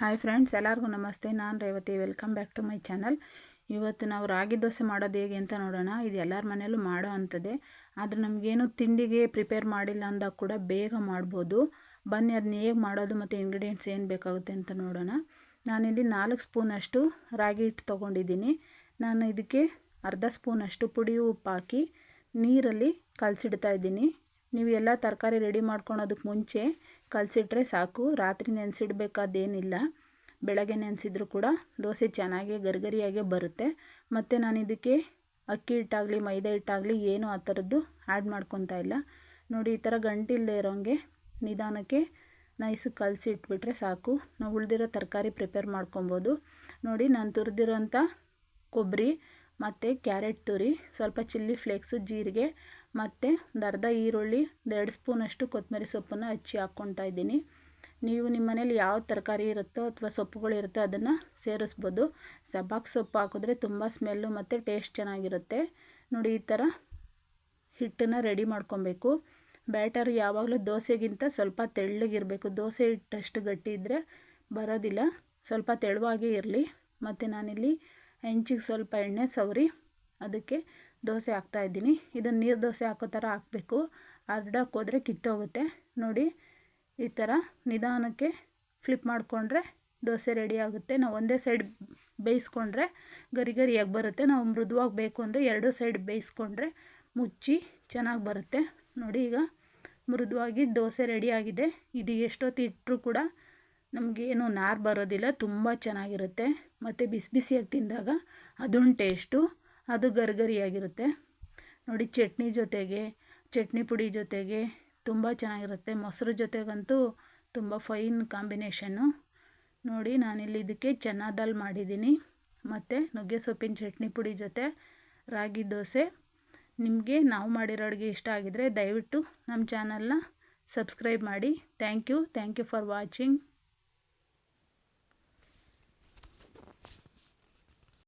Hi friends, ಎಲ್ಲರಿಗೂ ನಮಸ್ತೆ. ನಾನು Revathi. Welcome back to my channel. ಇವತ್ತು ನಾವು ರಾಗಿ ದೋಸೆ ಮಾಡೋದು ಹೇಗೆ ಅಂತ ನೋಡೋಣ. ಇದು ಎಲ್ಲರ ಮನೆಯಲ್ಲೂ ಮಾಡೋ ಅಂಥದ್ದೇ. ಆದರೆ ನಮಗೇನು ತಿಂಡಿಗೆ ಪ್ರಿಪೇರ್ ಮಾಡಿಲ್ಲ ಅಂದಾಗ ಕೂಡ ಬೇಗ ಮಾಡ್ಬೋದು. ಬನ್ನಿ ಅದನ್ನ ಹೇಗೆ ಮಾಡೋದು ಮತ್ತು ಇಂಗ್ರೀಡಿಯೆಂಟ್ಸ್ ಏನು ಬೇಕಾಗುತ್ತೆ ಅಂತ ನೋಡೋಣ. ನಾನಿಲ್ಲಿ ನಾಲ್ಕು ಸ್ಪೂನಷ್ಟು ರಾಗಿ ಹಿಟ್ಟು ತೊಗೊಂಡಿದ್ದೀನಿ. ನಾನು ಇದಕ್ಕೆ ಅರ್ಧ ಸ್ಪೂನಷ್ಟು ಪುಡಿ ಉಪ್ಪು ಹಾಕಿ ನೀರಲ್ಲಿ ಕಲಸಿಡ್ತಾ ಇದ್ದೀನಿ. ನೀವು ಎಲ್ಲ ತರಕಾರಿ ರೆಡಿ ಮಾಡ್ಕೊಳೋದಕ್ಕೆ ಮುಂಚೆ ಕಲಸಿಟ್ರೆ ಸಾಕು. ರಾತ್ರಿ ನೆನೆಸಿಡ್ಬೇಕಾದೇನಿಲ್ಲ. ಬೆಳಗ್ಗೆ ನೆನೆಸಿದ್ರು ಕೂಡ ದೋಸೆ ಚೆನ್ನಾಗಿ ಗರಿಗರಿಯಾಗೆ ಬರುತ್ತೆ. ಮತ್ತು ನಾನು ಇದಕ್ಕೆ ಅಕ್ಕಿ ಹಿಟ್ಟಾಗಲಿ, ಮೈದಾ ಹಿಟ್ಟಾಗಲಿ ಏನು ಆ ಥರದ್ದು ಆ್ಯಡ್ ಮಾಡ್ಕೊತಾ ಇಲ್ಲ. ನೋಡಿ, ಈ ಥರ ಗಂಟಿಲ್ಲದೆ ಇರೋಂಗೆ ನಿಧಾನಕ್ಕೆ ನೈಸಿಗೆ ಕಲಸಿ ಇಟ್ಬಿಟ್ರೆ ಸಾಕು. ನಾವು ಉಳಿದಿರೋ ತರಕಾರಿ ಪ್ರಿಪೇರ್ ಮಾಡ್ಕೊಬೋದು. ನೋಡಿ, ನಾನು ತುರಿದಿರೋಂಥ ಕೊಬ್ಬರಿ ಮತ್ತು ಕ್ಯಾರೆಟ್ ತುರಿ, ಸ್ವಲ್ಪ ಚಿಲ್ಲಿ ಫ್ಲೇಕ್ಸು, ಜೀರಿಗೆ ಮತ್ತು ಅರ್ಧ ಈರುಳ್ಳಿ, ಎರಡು ಸ್ಪೂನಷ್ಟು ಕೊತ್ತಂಬರಿ ಸೊಪ್ಪನ್ನು ಹಚ್ಚಿ ಹಾಕ್ಕೊತಾ ಇದ್ದೀನಿ. ನೀವು ನಿಮ್ಮ ಮನೇಲಿ ಯಾವ ತರಕಾರಿ ಇರುತ್ತೋ ಅಥವಾ ಸೊಪ್ಪುಗಳು ಇರುತ್ತೋ ಅದನ್ನು ಸೇರಿಸ್ಬೋದು. ಸಬ್ಬಾಕ್ ಸೊಪ್ಪು ಹಾಕಿದ್ರೆ ತುಂಬ ಸ್ಮೆಲ್ಲು ಮತ್ತು ಟೇಸ್ಟ್ ಚೆನ್ನಾಗಿರುತ್ತೆ. ನೋಡಿ, ಈ ಥರ ಹಿಟ್ಟನ್ನು ರೆಡಿ ಮಾಡ್ಕೊಬೇಕು. ಬ್ಯಾಟರ್ ಯಾವಾಗಲೂ ದೋಸೆಗಿಂತ ಸ್ವಲ್ಪ ತೆಳ್ಳಗಿರಬೇಕು. ದೋಸೆ ಹಿಟ್ಟಷ್ಟು ಗಟ್ಟಿ ಇದ್ದರೆ ಬರೋದಿಲ್ಲ. ಸ್ವಲ್ಪ ತೆಳುವಾಗೇ ಇರಲಿ. ಮತ್ತು ನಾನಿಲ್ಲಿ ಹೆಂಚಿಗೆ ಸ್ವಲ್ಪ ಎಣ್ಣೆ ಸವರಿ, ಅದಕ್ಕೆ ದೋಸೆ ಹಾಕ್ತಾಯಿದ್ದೀನಿ ಇದನ್ನು ನೀರು ದೋಸೆ ಹಾಕೋ ಥರ ಹಾಕಬೇಕು. ಅರ್ಡಕ್ಕೆ ಹೋದರೆ ಕಿತ್ತೋಗುತ್ತೆ. ನೋಡಿ, ಈ ಥರ ನಿಧಾನಕ್ಕೆ ಫ್ಲಿಪ್ ಮಾಡಿಕೊಂಡ್ರೆ ದೋಸೆ ರೆಡಿ ಆಗುತ್ತೆ. ನಾವು ಒಂದೇ ಸೈಡ್ ಬೇಯಿಸ್ಕೊಂಡ್ರೆ ಗರಿ ಗರಿಯಾಗಿ ಬರುತ್ತೆ. ನಾವು ಮೃದುವಾಗಿ ಬೇಕು ಅಂದರೆ ಎರಡೂ ಸೈಡ್ ಬೇಯಿಸ್ಕೊಂಡ್ರೆ ಮುಚ್ಚಿ ಚೆನ್ನಾಗಿ ಬರುತ್ತೆ. ನೋಡಿ, ಈಗ ಮೃದುವಾಗಿ ದೋಸೆ ರೆಡಿಯಾಗಿದೆ ಇದು ಎಷ್ಟೊತ್ತು ಇಟ್ಟರೂ ಕೂಡ ನಮಗೇನು ನಾರು ಬರೋದಿಲ್ಲ, ತುಂಬ ಚೆನ್ನಾಗಿರುತ್ತೆ. ಮತ್ತು ಬಿಸಿ ಬಿಸಿಯಾಗಿ ತಿಂದಾಗ ಅದೊಂದು ಟೇಸ್ಟು, ಅದು ಗರಿಗರಿಯಾಗಿರುತ್ತೆ. ನೋಡಿ ಚಟ್ನಿ ಜೊತೆಗೆ, ಚಟ್ನಿ ಪುಡಿ ಜೊತೆಗೆ ತುಂಬ ಚೆನ್ನಾಗಿರುತ್ತೆ. ಮೊಸರು ಜೊತೆಗಂತೂ ತುಂಬ ಫೈನ್ ಕಾಂಬಿನೇಷನ್ನು. ನೋಡಿ ನಾನಿಲ್ಲಿ ಇದಕ್ಕೆ ಚೆನ್ನ ದಾಲ್ ಮಾಡಿದ್ದೀನಿ. ಮತ್ತು ನುಗ್ಗೆ ಸೊಪ್ಪಿನ ಚಟ್ನಿ ಪುಡಿ ಜೊತೆ ರಾಗಿ ದೋಸೆ. ನಿಮಗೆ ನಾವು ಮಾಡಿರೋ ಅಡುಗೆ ಇಷ್ಟ ಆಗಿದರೆ ದಯವಿಟ್ಟು ನಮ್ಮ ಚಾನಲ್ನ ಸಬ್ಸ್ಕ್ರೈಬ್ ಮಾಡಿ. Thank you thank you for watching.